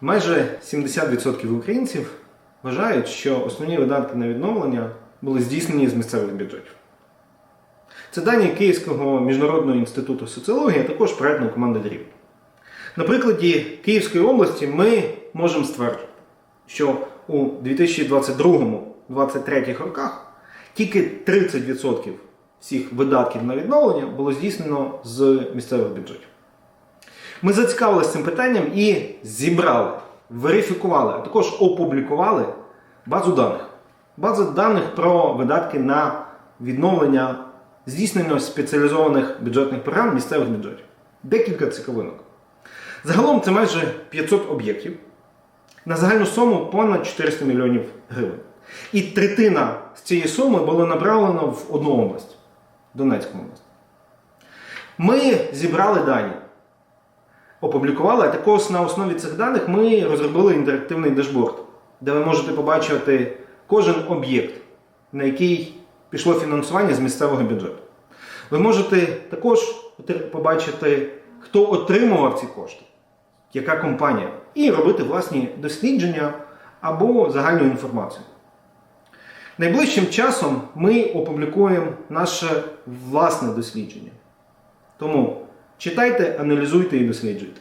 Майже 70% українців вважають, що основні видатки на відновлення були здійснені з місцевих бюджетів. Це дані Київського міжнародного інституту соціології, а також проєктної команди ДРІВ. На прикладі Київської області ми можемо стверджувати, що у 2022-2023 роках тільки 30% всіх видатків на відновлення було здійснено з місцевих бюджетів. Ми зацікавилися цим питанням і зібрали, верифікували, а також опублікували базу даних. Базу даних про видатки на відновлення здійснення спеціалізованих бюджетних програм місцевих бюджетів. Декілька цікавинок. Загалом це майже 500 об'єктів на загальну суму понад 400 мільйонів гривень. І третина з цієї суми було направлено в одну область Донецьку область. Ми зібрали дані, опублікували, а також на основі цих даних ми розробили інтерактивний дашборд, де ви можете побачити кожен об'єкт, на який пішло фінансування з місцевого бюджету. Ви можете також побачити, хто отримував ці кошти, яка компанія, і робити власні дослідження або загальну інформацію. Найближчим часом ми опублікуємо наше власне дослідження. Тому читайте, аналізуйте і досліджуйте.